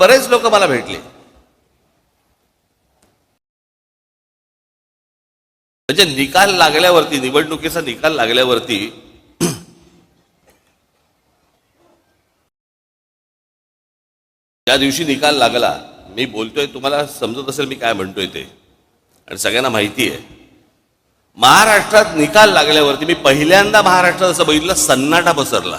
बरेच लोक मला भेटले. म्हणजे निकाल लागल्यावरती निवडणुकीचा निकाल लागल्यावरती त्या दिवशी निकाल लागला मी बोलतोय तुम्हाला समजत असेल मी काय म्हणतोय ते. आणि सगळ्यांना माहिती आहे. महाराष्ट्रात निकाल लागल्यावरती मी पहिल्यांदा महाराष्ट्रात असं बघितलं सन्नाटा पसरला.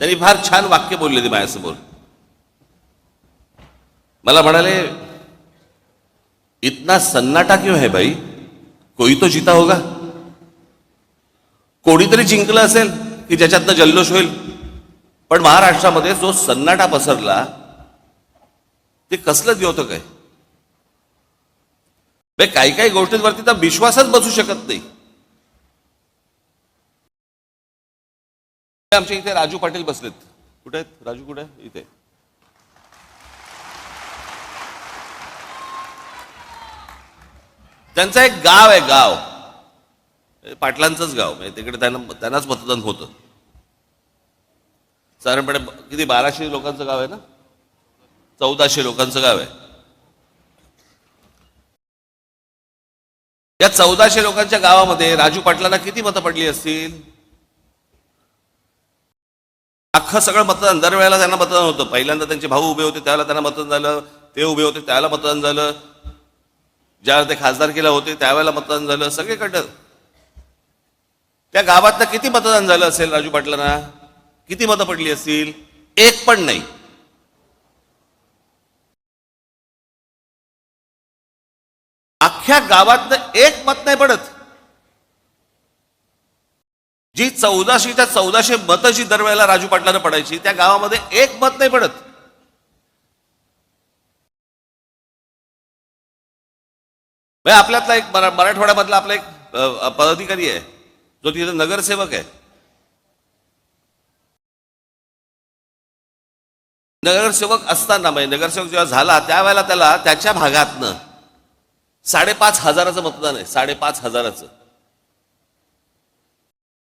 त्यांनी फार छान वाक्य बोलले ते माझ्यासमोर. मला म्हणाले इतना सन्नाटा क्यों है भाई? कोई तो जीता होगा. कोणीतरी जिंकलं असेल की ज्याच्यातनं जल्लोष होईल. पण महाराष्ट्रामध्ये जो सन्नाटा पसरला ते कसलं होतं काय काही काही गोष्टींवरती तर विश्वासच बसू शकत नाही. आमच्या इथे राजू पाटील बसलेत. कुठे आहेत? राजू कुठे? इथे. त्यांचं एक गाव आहे गाव. पाटलांचंच गाव. म्हणजे तिकडे त्यांना त्यांनाच मतदान होतं. साधारणपणे किती? बाराशे लोकांचं गाव आहे ना? चौदाशे लोकांचं गाव आहे. या चौदाशे लोकांच्या गावामध्ये राजू पाटलांना किती मतं पडली असतील? अख्खं सगळं मतदान दरवेळेला त्यांना मतदान होतं. पहिल्यांदा त्यांचे भाऊ उभे होते त्यावेळेला त्यांना मतदान झालं. ते उभे होते त्याला मतदान झालं. ज्यावेळेला ते खासदारकीला होते त्यावेळेला मतदान झालं. सगळीकडं. त्या गावातलं किती मतदान झालं असेल राजू पाटलांना? किती मतं पडली असतील? एक पण नाही. अख्ख्या गावातनं एक मत नाही पडत. जी चौदाशेच्या चौदाशे मतं जी दरवेळेला राजू पाटलानं पडायची त्या गावामध्ये एक मत नाही पडत. आपल्यातला एक मराठवाड्यामधला आपला एक पदाधिकारी आहे. जो तिथे नगरसेवक आहे. नगरसेवक असताना म्हणजे नगरसेवक जेव्हा झाला त्यावेळेला त्याला त्याच्या भागातनं साडेपाच हजाराचं मतदान आहे. साडेपाच हजाराचं.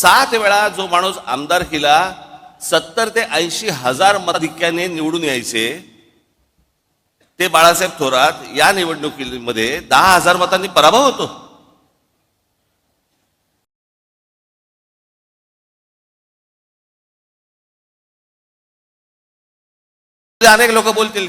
सात वेळा जो माणूस आमदारकीला सत्तर ते ऐंशी हजार मताधिक्याने निवडून यायचे ते बाळासाहेब थोरात या निवडणुकीमध्ये दहा हजार मतांनी पराभव होतो. अनेक लोक बोलतील.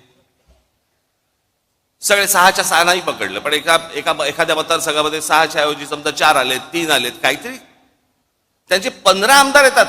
सगळे सहाच्या सहा नाही पकडलं. पण एका एका एखाद्या मतदारसंघामध्ये सहाच्या ऐवजी समजा चार आलेत तीन आलेत काहीतरी. त्यांचे पंधरा आमदार येतात.